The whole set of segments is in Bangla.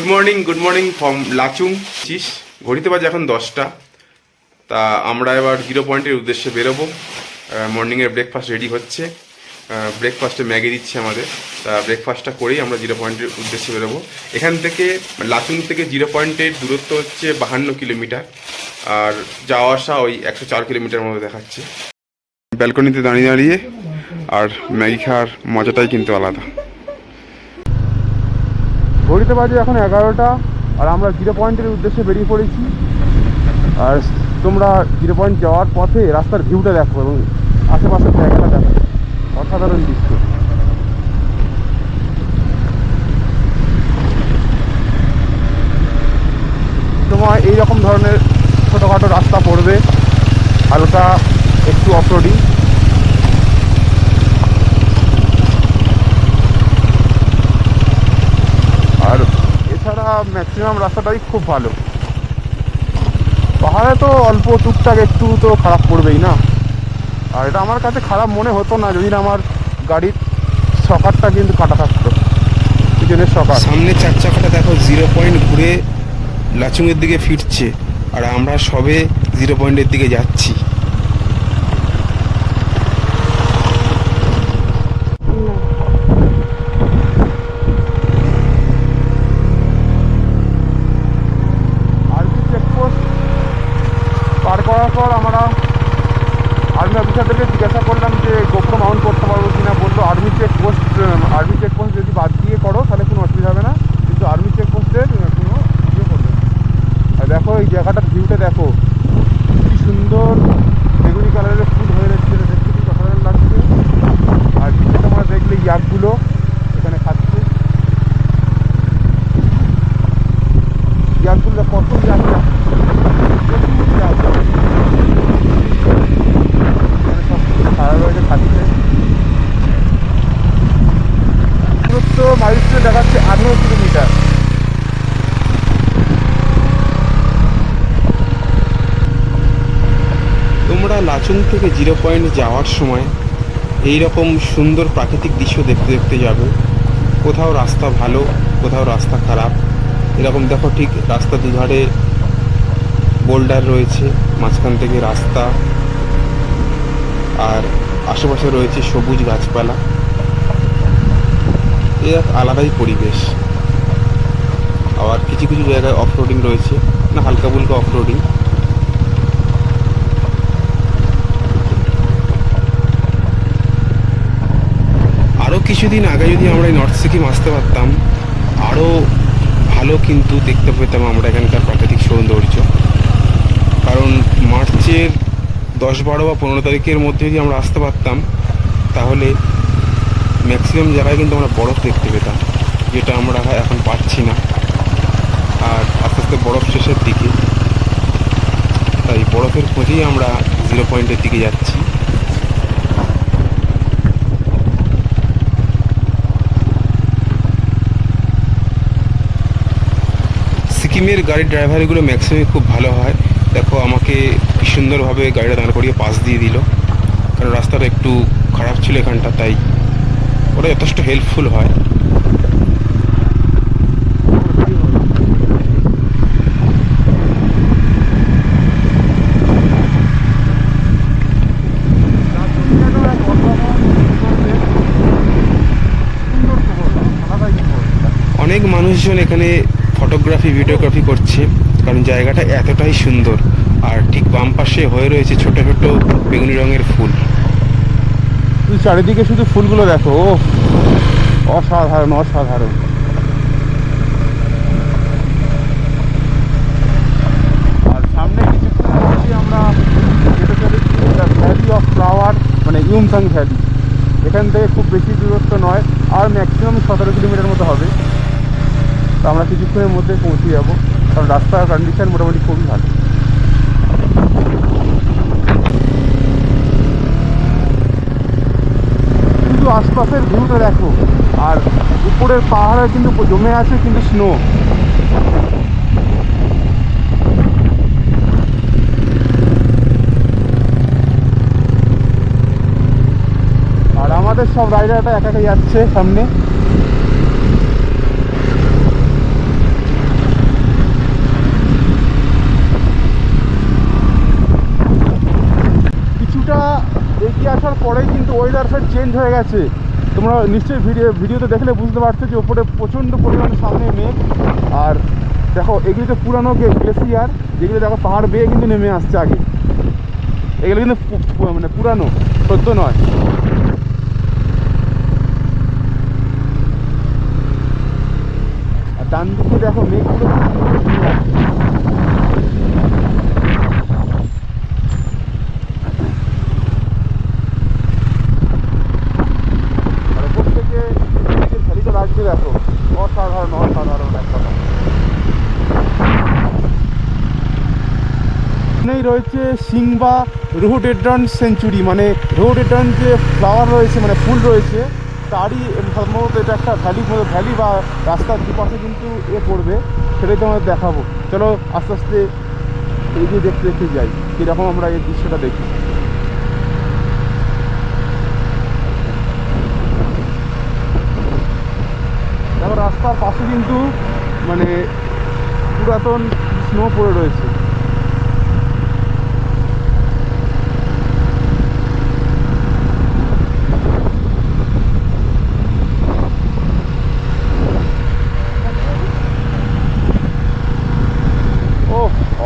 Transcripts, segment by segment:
Good morning good morning from Lachung চিস ঘড়িতে বাজে এখন দশটা। তা আমরা এবার জিরো পয়েন্টের উদ্দেশ্যে বেরোবো। মর্নিংয়ের ব্রেকফাস্ট রেডি হচ্ছে। ব্রেকফাস্টে ম্যাগি দিচ্ছে আমাদের। তা ব্রেকফাস্টটা করেই আমরা জিরো পয়েন্টের উদ্দেশ্যে বেরোবো। এখান থেকে লাচুং থেকে জিরো পয়েন্টের দূরত্ব হচ্ছে বাহান্ন কিলোমিটার। আর যাওয়া আসা ওই একশো চার কিলোমিটার মতো দেখাচ্ছে। ব্যালকনিতে দাঁড়িয়ে দাঁড়িয়ে আর ম্যাগি খাওয়ার মজাটাই কিন্তু আলাদা। ঘড়িতে বাজে এখন এগারোটা, আর আমরা জিরো পয়েন্টের উদ্দেশ্যে বেরিয়ে পড়েছি। আর তোমরা জিরো পয়েন্ট যাওয়ার পথে রাস্তার ভিউটা দেখো এবং আশেপাশের জায়গাটা দেখো। অসাধারণ দৃশ্য। তোমার এইরকম ধরনের ছোটোখাটো রাস্তা পড়বে, হালকা একটু অফরোডিং আর এছাড়া ম্যাক্সিমাম রাস্তাটাই খুব ভালো। পাহাড়ে তো অল্প টুকটাক একটু তো খারাপ পড়বেই না। আর এটা আমার কাছে খারাপ মনে হতো না যদি না আমার গাড়ির সকারটা কিন্তু কাটা থাকতো। পিছনের সকার সামনে চার চাকাটা দেখো জিরো পয়েন্ট ঘুরে লাচুংয়ের দিকে ফিরছে, আর আমরা সবে জিরো পয়েন্টের দিকে যাচ্ছি আর্মি চেকপোস্ট পার করার পর আমরা আর্মি অফিসারদেরকে জিজ্ঞাসা করলাম যে গোপ্রো মাউন্ট করতে পারব কিনা বলল আর্মি চেকপোস্ট আর্মি চেকপোস্ট যদি বাদ দিয়ে করো তাহলে কোনো অসুবিধা হবে না কিন্তু আর্মি চেকপোস্টের কোনো ইয়ে করবে না। আর দেখো এই জায়গাটার ভিউটা দেখো কি সুন্দর বেগুনি কালারের ফুল হয়ে যাচ্ছে এটা দেখতে খুব অসাধারণ লাগছে আর নিচে তোমরা দেখলে ইয়াকগুলো এখানে খাচ্ছে ইয়াকগুলো কত ইয়াক প্রচুর ইয়াক এখানে সব সারা রয়েছে খাচ্ছে দূরত্ব মাইলসে দেখাচ্ছে আঠেরো কিলোমিটার লাচুং থেকে জিরো পয়েন্ট যাওয়ার সময় এই রকম সুন্দর প্রাকৃতিক দৃশ্য দেখতে দেখতে যাবে। কোথাও রাস্তা ভালো, কোথাও রাস্তা খারাপ। এরকম দেখো ঠিক রাস্তা দুধারে বোল্ডার রয়েছে, মাঝখান থেকে রাস্তা। আর আশেপাশে রয়েছে সবুজ গাছপালা। এ এক আলাদাই পরিবেশ। আবার কিছু কিছু জায়গায় অফ রোডিং রয়েছে, না হালকা ফুলকা অফ কিছুদিন আগে যদি আমরা এই নর্থ সিকিম আসতে পারতাম আরও ভালো কিন্তু দেখতে পেতাম আমরা এখানকার প্রাকৃতিক সৌন্দর্য। কারণ মার্চের দশ বারো বা পনেরো তারিখের মধ্যে যদি আমরা আসতে পারতাম, তাহলে ম্যাক্সিমাম জায়গায় কিন্তু আমরা বরফ দেখতে পেতাম, যেটা আমরা এখন পাচ্ছি না। আর আস্তে আস্তে বরফ শেষের দিকে, তাই বরফের খোঁজেই আমরা জিরো পয়েন্টের দিকে যাচ্ছি। সিকিমের গাড়ির ড্রাইভারগুলো ম্যাক্সিমাম খুব ভালো হয়। দেখো, আমাকে সুন্দরভাবে গাড়িটা দাঁড় করিয়ে পাস দিয়ে দিল। কারণ রাস্তাটা একটু খারাপ ছিল এখানটা, তাই ওরা যথেষ্ট হেল্পফুল হয়। অনেক মানুষজন এখানে ফটোগ্রাফি ভিডিওগ্রাফি করছে, কারণ জায়গাটা এতটাই সুন্দর। আর ঠিক বাম পাশে হয়ে রয়েছে ছোট ছোট বেগুনি রঙের ফুল। চারিদিকে শুধু ফুলগুলো দেখো ও অসাধারণ অসাধারণ। আর সামনে আমরা ভ্যালি অফ ফ্লাওয়ার মানে ইউমথাং ভ্যালি এখান থেকে খুব বেশি দূরত্ব নয়, আর ম্যাক্সিমাম সতেরো কিলোমিটার মতো হবে। তো আমরা কিছুক্ষণের মধ্যে পৌঁছে যাব। কারণ রাস্তার কন্ডিশন মোটামুটি খুবই ভালো। কিন্তু আশপাশের ভিউটা দেখো, আর উপরের পাহাড়ে কিন্তু জমে আছে কিন্তু স্নো আর আমাদের সব রাইডারটা একা একা যাচ্ছে সামনে। ক্লাইমেট চেঞ্জ হয়ে গেছে। তোমরা নিশ্চয়ই ভিডিও ভিডিওতে দেখলে বুঝতে পারছ যে ওপরে প্রচণ্ড পরিমাণে সামনে মেঘ। আর দেখো, এগুলো তো পুরানো গ্লেসিয়ার যেগুলো দেখো পাহাড় বেয়ে কিন্তু নেমে আসছে আগে। এগুলো কিন্তু মানে পুরানো সদ্য নয়। আর ডান দিকে দেখো মেঘগুলো আর ওপর থেকে নিচের ভ্যালিটা লাগছে দেখো অসাধারণ অসাধারণ একটা এখানেই রয়েছে সিংবা রোহডেড্রন সেঞ্চুরি মানে রোহডেড্রন যে ফ্লাওয়ার রয়েছে মানে ফুল রয়েছে, তারই সম্ভবত এটা একটা ভ্যালি ভ্যালি বা রাস্তার দুপাশে কিন্তু এ পড়বে, সেটাই তোমাদের দেখাবো। চলো আস্তে আস্তে এগিয়ে দেখতে দেখতে যাই, কীরকম আমরা এই দৃশ্যটা দেখি। দেখো, রাস্তার পাশে কিন্তু মানে পুরাতন স্নো পড়ে রয়েছে ও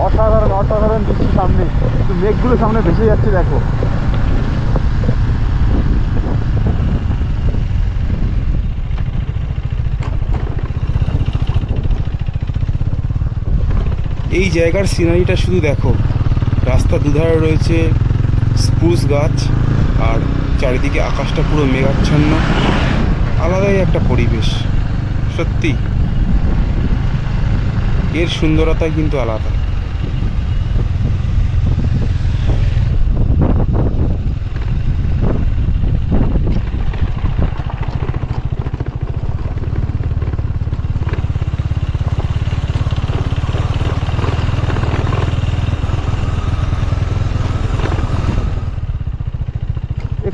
অসাধারণ অসাধারণ দৃশ্য সামনে কিন্তু মেঘগুলো সামনে ভেসে যাচ্ছে, দেখো। এই জায়গার সিনারিটা শুধু দেখো। রাস্তা দুধারে রয়েছে স্প্রুস গাছ, আর চারিদিকে আকাশটা পুরো মেঘাচ্ছন্ন। আলাদাই একটা পরিবেশ, সত্যি। এর সুন্দরতা কিন্তু আলাদা।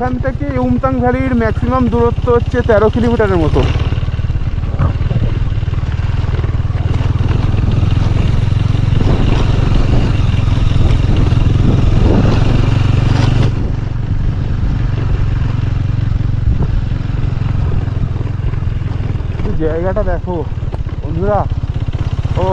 এখান থেকে উমতাং ভ্যালির ম্যাক্সিমাম দূরত্ব হচ্ছে তেরো কিলোমিটারের মতো। জায়গাটা দেখো বন্ধুরা। ও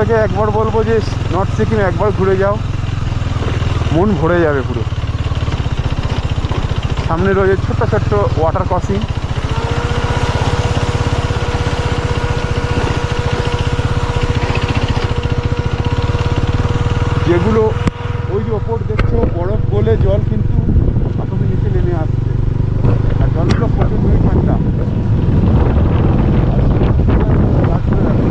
তোমাদেরকে একবার বলব যে নর্থ সিকিম একবার ঘুরে যাও। মন ভরে যাবে পুরো। সামনে রয়েছে ছোট্ট ছোট্ট ওয়াটার ক্রসিং যেগুলো ওই যে ওপর দেখছ, বরফ গলে জল কিন্তু আসলে নিচে নেমে আসছে আর জলগুলো প্রচুর ঠান্ডা আর লাগছে দেখো।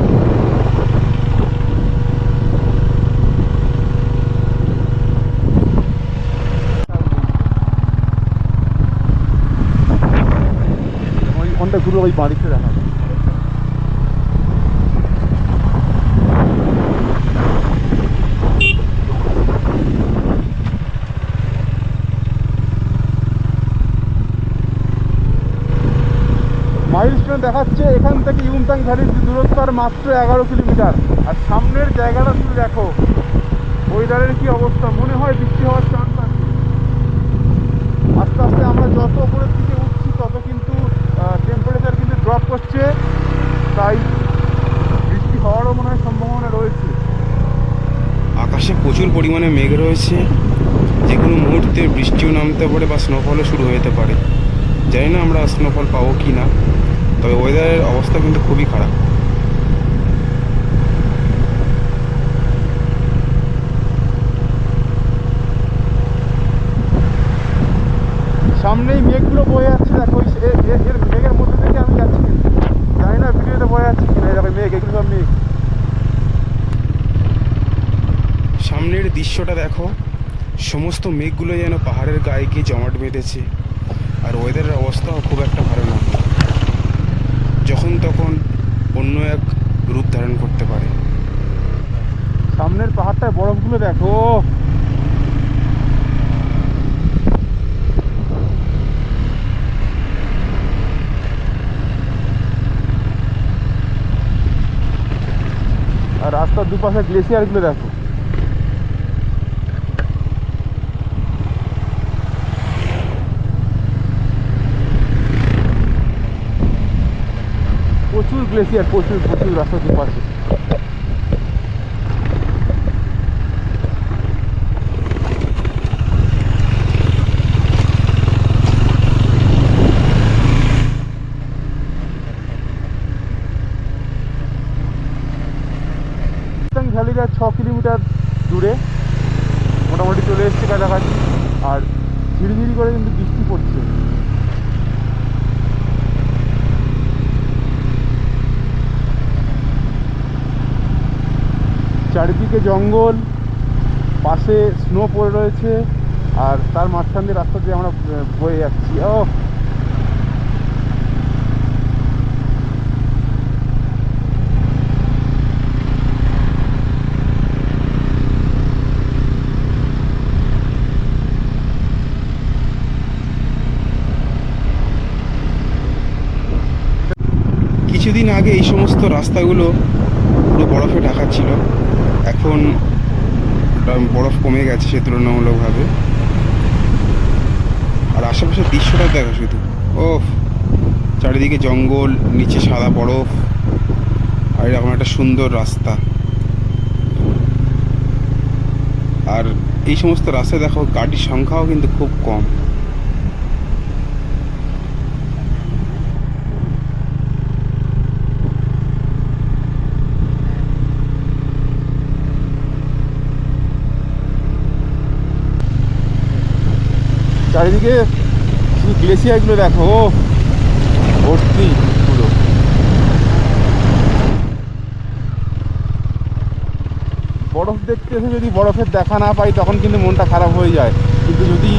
ঘুরে ওই বাড়িতে দেখা যায়। দেখাচ্ছে, এখান থেকে ইউমতাং ভ্যালির দূরত্ব আর মাত্র এগারো কিলোমিটার। আর সামনের জায়গাটা শুধু দেখো ওয়েদারের কি অবস্থা? মনে হয় বৃষ্টি হওয়ার চান্স আছে। আস্তে আস্তে আমরা যত উপরের দিকে উঠছি তত কিন্তু টেম্পারেচার কিন্তু ড্রপ করছে তাই বৃষ্টি হওয়ারও মনে হয় সম্ভাবনা রয়েছে। আকাশে প্রচুর পরিমাণে মেঘ রয়েছে। যে কোনো মুহূর্তে বৃষ্টিও নামতে পারে বা স্নোফলও শুরু হতে পারে। জানি না আমরা স্নোফল পাবো কি না তবে ওয়েদারের অবস্থা কিন্তু খুবই খারাপ। সামনেই দৃশ্যটা দেখো। সমস্ত মেঘগুলো যেন পাহাড়ের গায়ে গিয়ে জমাট বেঁধেছে। আর ওয়েদারের অবস্থাও খুব একটা ভালো না। যখন তখন অন্য এক রূপ ধারণ করতে পারে। সামনের পাহাড়টায় বরফগুলো দেখো। আর রাস্তার দুপাশে গ্লেসিয়ারগুলো দেখো। গ্লেসিয়ার প্রচুর প্রচুর রাস্তার দুপাশে ভ্যালিটা ছ কিলোমিটার দূরে। মোটামুটি চলে এসছে কাছাকাছি। আর ঝিরিঝিরি করে কিন্তু বৃষ্টি পড়ছে। চারিদিকে জঙ্গল, পাশে স্নো পড়ে রয়েছে, আর তার মাঝখান দিয়ে রাস্তা দিয়ে আমরা বয়ে যাচ্ছি। ও! কিছুদিন আগে এই সমস্ত রাস্তাগুলো পুরো বরফে ঢাকা ছিল। এখন বরফ কমে গেছে সে তুলনামূলকভাবে। আর আশেপাশের দৃশ্যটা দেখো শুধু। ও চারিদিকে জঙ্গল, নিচে সাদা বরফ, আর এরকম একটা সুন্দর রাস্তা। আর এই সমস্ত রাস্তায় দেখো গাড়ির সংখ্যাও কিন্তু খুব কম। চারিদিকে শুধু গ্লেসিয়ারগুলো দেখো ভর্তি পুরো। বরফ দেখতে এসে যদি বরফের দেখা না পাই, তখন কিন্তু মনটা খারাপ হয়ে যায়। কিন্তু যদি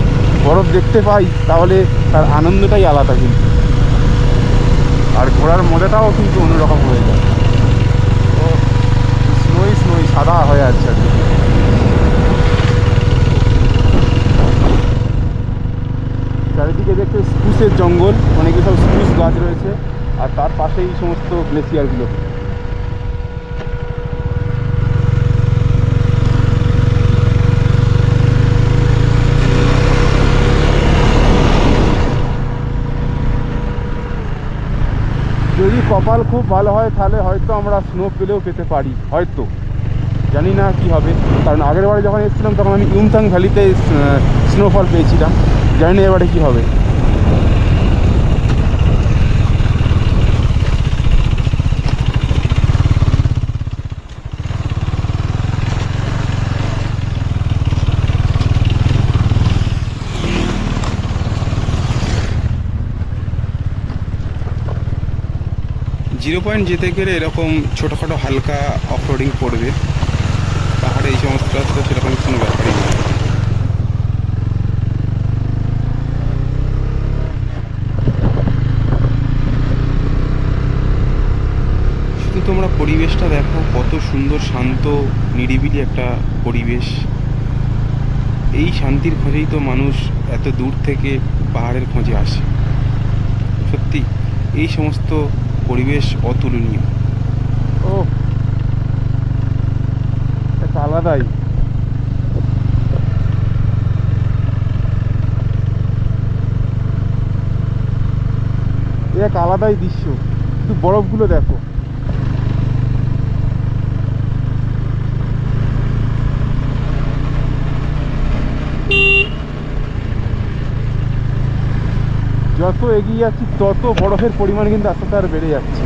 বরফ দেখতে পাই, তাহলে তার আনন্দটাই আলাদা কিন্তু। আর ঘোরার মজাটাও কিন্তু অন্যরকম হয়ে যায়। ও স্নোই স্নোই সাদা হয়ে যাচ্ছে আর কি। চারিদিকে দেখতে স্পুসের জঙ্গল, অনেক সব স্পুস গাছ রয়েছে, আর তার পাশেই সমস্ত গ্লেসিয়ারগুলো যদি কপাল খুব ভালো হয়, তাহলে হয়তো আমরা স্নো পেলেও পেতে পারি, হয়তো। জানি না কি হবে, কারণ আগের বারে যখন এসেছিলাম, তখন আমি ইউমথাং ভ্যালিতে স্নোফল পেয়েছিলাম। জানি না এবারে কী হবে। জিরো পয়েন্ট যেতে গেলে এরকম ছোটোখাটো হালকা অফ রোডিং পড়বে। পাহাড়ে এই সমস্ত রাস্তা, সেরকম কোনো ব্যাপারই না শুধু তোমরা পরিবেশটা দেখো, কত সুন্দর, শান্ত, নিরিবিলি একটা পরিবেশ। এই শান্তির খোঁজেই তো মানুষ এত দূর থেকে পাহাড়ের খোঁজে আসে। সত্যি, এই সমস্ত পরিবেশ অতুলনীয়। ও। আলাদাই। এক আলাদাই দৃশ্য। শুধু বরফগুলো দেখো। যত এগিয়ে যাচ্ছি তত বরফের পরিমাণ কিন্তু আস্তে আস্তে আর বেড়ে যাচ্ছে।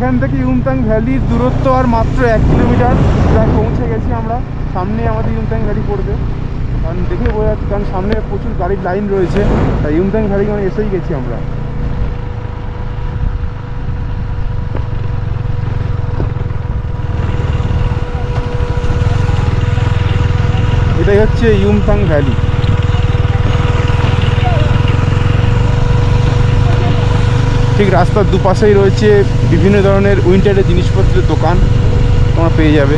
এখান থেকে ইউমতাং ভ্যালির দূরত্ব আর মাত্র এক কিলোমিটার। প্রায় পৌঁছে গেছি আমরা। সামনে আমাদের ইউমতাং ভ্যালি পড়বে। কারণ দেখে বোঝা যাচ্ছে, কারণ সামনে প্রচুর গাড়ির লাইন রয়েছে। তাই ইউমতাং ভ্যালি মানে এসেই গেছি আমরা। এটাই হচ্ছে ইউমতাং ভ্যালি। ঠিক রাস্তার দুপাশেই রয়েছে বিভিন্ন ধরনের উইন্টারের জিনিসপত্রের দোকান। তোমরা পেয়ে যাবে।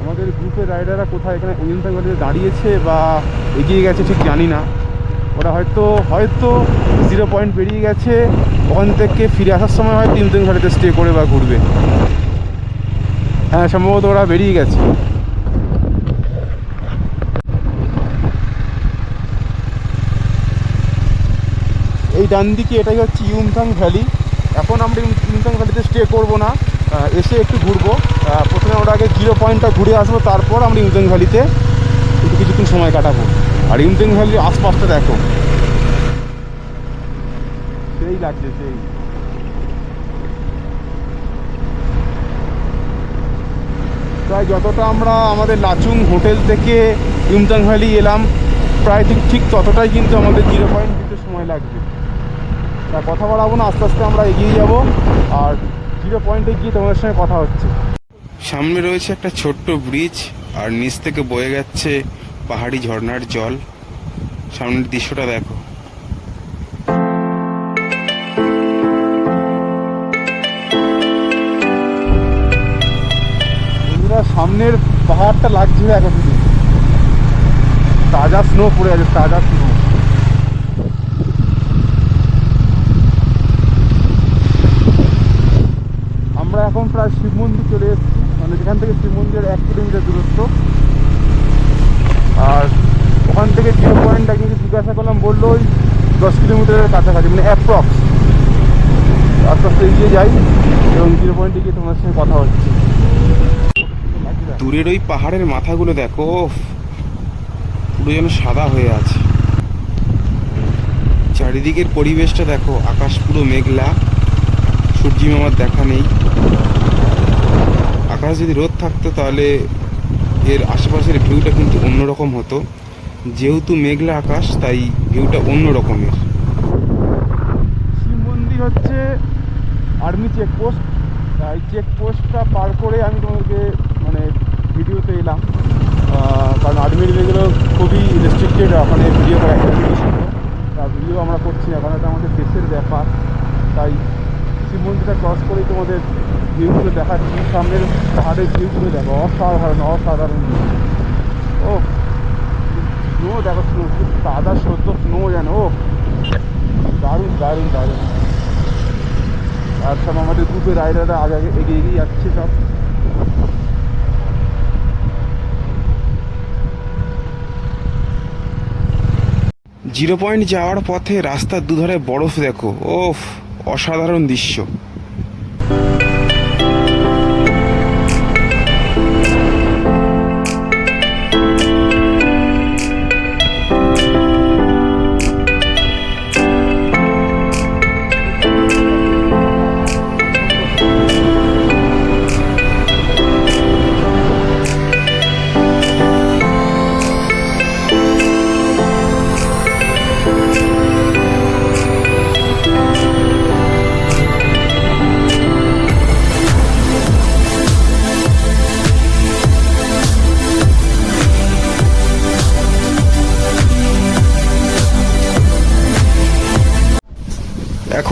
আমাদের গ্রুপের রাইডাররা কোথায়? এখানে ইউমথাং ভ্যালিতে দাঁড়িয়েছে বা এগিয়ে গেছে ঠিক জানি না। ওরা হয়তো হয়তো জিরো পয়েন্ট বেরিয়ে গেছে। ওখান থেকে ফিরে আসার সময় হয়তো ইউমথাং ভ্যালিতে স্টে করে বা ঘুরবে। হ্যাঁ সম্ভবত ওরা বেরিয়ে গেছে। এই ডান দিকে এটাই হচ্ছে ইউমথাং ভ্যালি। এখন আমরা ইউম- ইউমথাং ভ্যালিতে স্টে করব না। এসে একটু ঘুরবো। প্রথমে ওরা আগে জিরো পয়েন্টটা ঘুরে আসব, তারপর আমরা ইউমথাং ভ্যালিতে একটু কিছুক্ষণ সময় কাটাবো। আর ইউমথাং ভ্যালির আশপাশটা দেখো। সেই লাগছে, সেই। প্রায় যতটা আমরা আমাদের লাচুং হোটেল থেকে ইউমতাং ভ্যালি এলাম, প্রায় ঠিক ঠিক ততটাই কিন্তু আমাদের জিরো পয়েন্ট দিতে সময় লাগবে। তা কথা বাড়াবো না, আস্তে আস্তে আমরা এগিয়ে যাব। আর জিরো পয়েন্টে গিয়ে তোমাদের সঙ্গে কথা হচ্ছে। সামনে রয়েছে একটা ছোট্ট ব্রিজ, আর নিচ থেকে বয়ে যাচ্ছে পাহাড়ি ঝর্ণার জল। সামনের দৃশ্যটা দেখো। সামনের পাহাড়টা লাগছে শুধু তাজা স্নো পড়ে আছে, তাজা স্নো আমরা এখন প্রায় শিব মন্দির চলে এসেছি। মানে যেখান থেকে শিব মন্দিরের এক কিলোমিটার দূরত্ব। আর ওখান থেকে জিরো পয়েন্টটা কিন্তু জিজ্ঞাসা করলাম, বলল ওই দশ কিলোমিটারের কাছাকাছি মানে অ্যাপ্রক্স আস্তে আস্তে এগিয়ে যাই, এবং জিরো পয়েন্টে গিয়ে তোমার সঙ্গে কথা হচ্ছে। দূরের ওই পাহাড়ের মাথাগুলো দেখো পুরো যেন সাদা হয়ে আছে। চারিদিকের পরিবেশটা দেখো আকাশ পুরো মেঘলা সূর্যি মামার দেখা নেই। আকাশ যদি রোদ থাকতো তাহলে এর আশেপাশের ভিউটা কিন্তু অন্যরকম হতো। যেহেতু মেঘলা আকাশ তাই ভিউটা অন্য রকমের শিব মন্দির হচ্ছে আর্মি চেকপোস্ট এই চেকপোস্টটা পার করে আমি তোমাদেরকে মানে ভিডিওতে এলাম। কারণ আর্মির এগুলো খুবই রেস্ট্রিক্টেড ওখানে ভিডিও করা একটা তা ভিডিও আমরা করছি না, কারণ এটা আমাদের দেশের ব্যাপার। তাই শিব মন্দিরটা ক্রস করেই তোমাদের ভিউগুলো দেখাচ্ছি। সামনের পাহাড়ের ভিউগুলো দেখো, অসাধারণ অসাধারণ ও স্নো দেখো স্নো সাদা সদ্য স্নো যেন, ও। দারুণ দারুণ দারুণ। আর সব আমাদের গ্রুপের রাইডাররা আগে আগে এগিয়ে এগিয়ে যাচ্ছে সব। জিরো পয়েন্ট যাওয়ার পথে রাস্তার দুধারে বরফ দেখো। ওফ অসাধারণ দৃশ্য।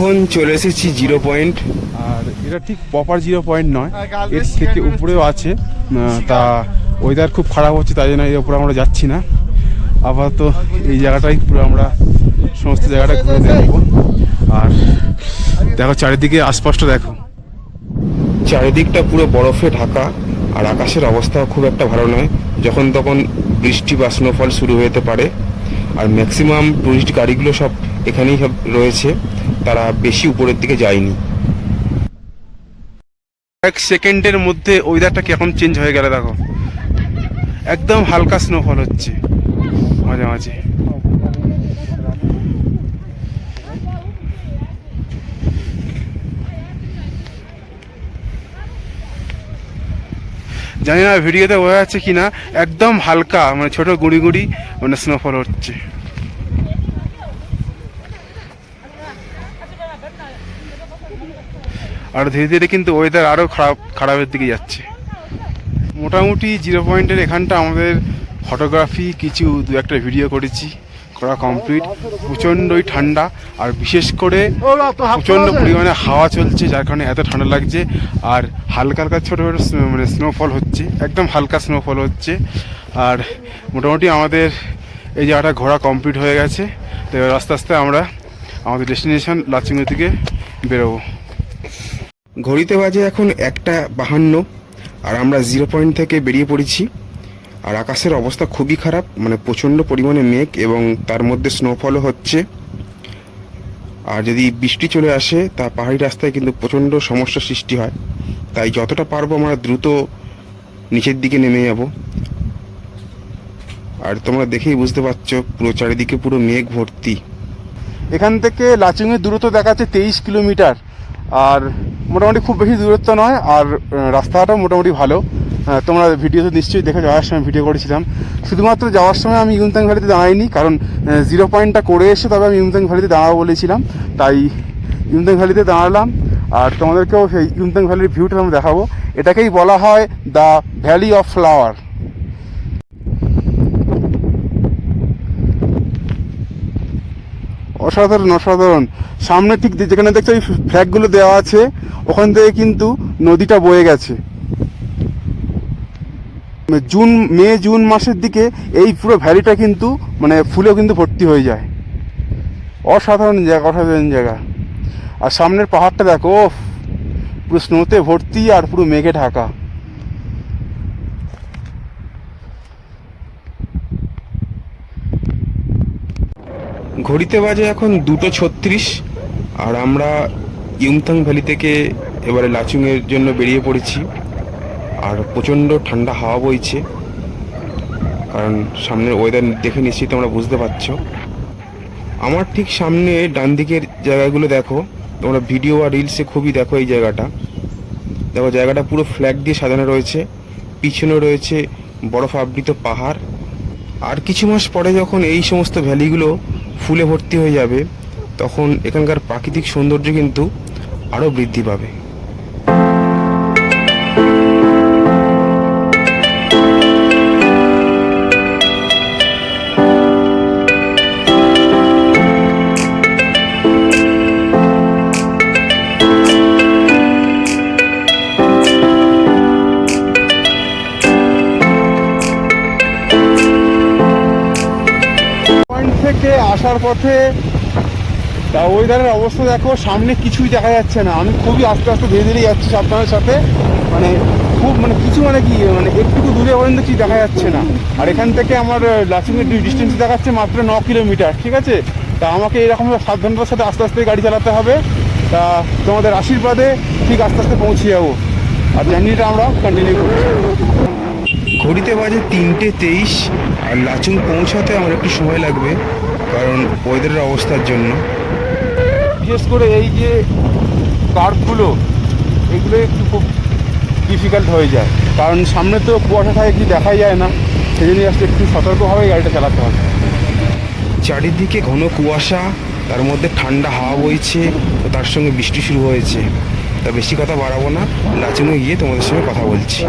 এখন চলে এসেছি জিরো পয়েন্ট। আর এটা ঠিক প্রপার জিরো পয়েন্ট নয়। এর থেকে উপরেও আছে। তা ওয়েদার খুব খারাপ হচ্ছে তাই জন্য এর উপরে আমরা যাচ্ছি না। আপাতত এই জায়গাটাই পুরো আমরা সমস্ত জায়গাটা ঘুরে দেখব আর দেখো চারিদিকে আশপাশটা দেখো। চারিদিকটা পুরো বরফে ঢাকা আর আকাশের অবস্থাও খুব একটা ভালো নয়। যখন তখন বৃষ্টি বা স্নোফল শুরু হতে পারে। আর ম্যাক্সিমাম টুরিস্ট গাড়িগুলো সব এখানেই সব রয়েছে। তারা বেশি উপরের দিকে যায়নি। এক সেকেন্ডের মধ্যে ওয়েদারটা কেমন চেঞ্জ হয়ে গেল দেখো। একদম হালকা স্নোফল হচ্ছে। মাঝে মাঝে। জানি না ভিডিওতে বোঝা যাচ্ছে কি না একদম হালকা মানে ছোট গুঁড়ি গুঁড়ি মানে স্নোফল হচ্ছে। আর ধীরে ধীরে কিন্তু ওয়েদার আরও খারাপ খারাপের দিকে যাচ্ছে। মোটামুটি জিরো পয়েন্টের এখানটা আমাদের ফটোগ্রাফি কিছু দু একটা ভিডিও করেছি। করা কমপ্লিট প্রচণ্ডই ঠান্ডা। আর বিশেষ করে প্রচণ্ড পরিমাণে হাওয়া চলছে যার কারণে এত ঠান্ডা লাগছে। আর হালকা হালকা ছোটো ছোটো মানে স্নোফল হচ্ছে। একদম হালকা স্নোফল হচ্ছে। আর মোটামুটি আমাদের এই জায়গাটা ঘোরা কমপ্লিট হয়ে গেছে। তো এবার আস্তে আস্তে আমরা আমাদের ডেস্টিনেশন লাচিংয়ের দিকে বেরোবো। ঘড়িতে বাজে এখন একটা বাহান্ন, আর আমরা জিরো পয়েন্ট থেকে বেরিয়ে পড়েছি। আর আকাশের অবস্থা খুবই খারাপ মানে প্রচণ্ড পরিমাণে মেঘ এবং তার মধ্যে স্নোফলও হচ্ছে। আর যদি বৃষ্টি চলে আসে, তা পাহাড়ি রাস্তায় কিন্তু প্রচণ্ড সমস্যার সৃষ্টি হয়। তাই যতটা পারব আমরা দ্রুত নিচের দিকে নেমে যাব। আর তোমরা দেখেই বুঝতে পারছ, পুরো চারিদিকে পুরো মেঘ ভর্তি। এখান থেকে লাচুংয়ের দূরত্ব দেখাচ্ছে তেইশ কিলোমিটার। আর মোটামুটি খুব বেশি দূরত্ব নয়, আর রাস্তাটাও মোটামুটি ভালো। তোমরা ভিডিও তো নিশ্চয়ই দেখে যাওয়ার সময় ভিডিও করেছিলাম। শুধুমাত্র যাওয়ার সময় আমি ইউমতাং ভ্যালিতে দাঁড়াইনি, কারণ জিরো পয়েন্টটা করে এসে তবে আমি ইউমতাং ভ্যালিতে দাঁড়াবো বলেছিলাম। তাই ইউমতাং ভ্যালিতে দাঁড়ালাম, আর তোমাদেরকেও সেই ইউমতাং ভ্যালির ভিউটা আমি দেখাবো। এটাকেই বলা হয় দ্য ভ্যালি অফ ফ্লাওয়ার। অসাধারণ অসাধারণ। সামনে ঠিক যেখানে দেখছ এই ফ্ল্যাগগুলো দেওয়া আছে, ওখান থেকে কিন্তু নদীটা বয়ে গেছে। জুন, মে, জুন মাসের দিকে এই পুরো ভ্যালিটা কিন্তু মানে ফুলেও কিন্তু ভর্তি হয়ে যায়। অসাধারণ জায়গা অসাধারণ জায়গা। আর সামনের পাহাড়টা দেখো পুরো স্নোতে ভর্তি আর পুরো মেঘে ঢাকা। ঘড়িতে বাজে এখন দুটো ছত্রিশ, আর আমরা ইউমথাং ভ্যালি থেকে এবারে লাচুংয়ের জন্য বেরিয়ে পড়েছি। আর প্রচণ্ড ঠান্ডা হাওয়া বইছে, কারণ সামনের ওয়েদার দেখে নিশ্চয়ই তোমরা বুঝতে পারছ। আমার ঠিক সামনে ডান দিকের জায়গাগুলো দেখো, তোমরা ভিডিও আর রিলসে খুবই দেখো এই জায়গাটা। দেখো জায়গাটা পুরো ফ্ল্যাগ দিয়ে সাজানো রয়েছে, পিছনে রয়েছে বরফ আবৃত পাহাড়। আর কিছু মাস পরে যখন এই সমস্ত ভ্যালিগুলো ফুলে ভর্তি হয়ে যাবে তখন এখানকার প্রাকৃতিক সৌন্দর্য কিন্তু আরও বৃদ্ধি পাবে। আসার পথে তা ওয়েদারের অবস্থা দেখো, সামনে কিছুই দেখা যাচ্ছে না। আমি খুবই আস্তে আস্তে ধীরে ধীরে যাচ্ছি সাবধানের সাথে। মানে খুব মানে কিছু মানে কি মানে একটুকু দূরে পর্যন্ত কিছু দেখা যাচ্ছে না। আর এখান থেকে আমার লাচিংয়ের ডিস্টেন্স দেখাচ্ছে মাত্র ন কিলোমিটার ঠিক আছে? তা আমাকে এরকম সাবধানতার সাথে আস্তে আস্তে গাড়ি চালাতে হবে। তা তোমাদের আশীর্বাদে ঠিক আস্তে আস্তে পৌঁছে যাব। আর জার্নিটা আমরা কন্টিনিউ করছি। ঘড়িতে বাজে তিনটে তেইশ। আর লাচুং পৌঁছাতে আমার একটু সময় লাগবে। কারণ ওয়েদারের অবস্থার জন্য। বিশেষ করে এই যে কার্ভগুলো এগুলো একটু খুব ডিফিকাল্ট হয়ে যায়। কারণ সামনে তো কুয়াশা থাকে কি দেখাই যায় না। সেই জন্য আসলে একটু সতর্কভাবে গাড়িটা চালাতে হবে। চারিদিকে ঘন কুয়াশা তার মধ্যে ঠান্ডা হাওয়া বইছে ও তার সঙ্গে বৃষ্টি শুরু হয়েছে। তা বেশি কথা বাড়াবো না লাচুংয়ে গিয়ে তোমাদের সঙ্গে কথা বলছি।